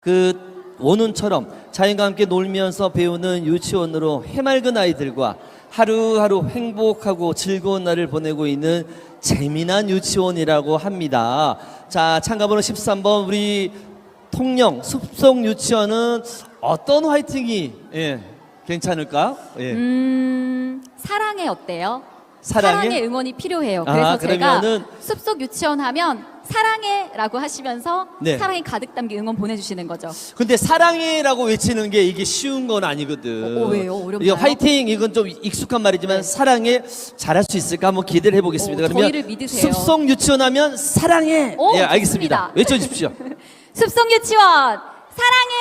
그 원훈처럼 자연과 함께 놀면서 배우는 유치원으로 해맑은 아이들과 하루하루 행복하고 즐거운 날을 보내고 있는 재미난 유치원이라고 합니다. 자, 참가번호 13번 우리 통영 숲속 유치원은 어떤 화이팅이 예, 괜찮을까? 예. 음, 사랑해 어때요? 사랑해? 사랑의 응원이 필요해요. 아, 그래서 그러면은- 제가 숲속 유치원 하면 사랑해라고 하시면서 네. 사랑이 가득 담긴 응원 보내주시는 거죠. 근데 사랑해라고 외치는 게 이게 쉬운 건 아니거든. 어, 어, 왜요? 어렵나요? 이게 화이팅 이건 좀 익숙한 말이지만 네. 사랑해 잘할 수 있을까 한번 기대를 해보겠습니다. 어, 그러면 저희를 믿으세요. 습성 유치원하면 사랑해. 오, 예, 알겠습니다. 좋습니다. 외쳐주십시오. 숲속 유치원 사랑해.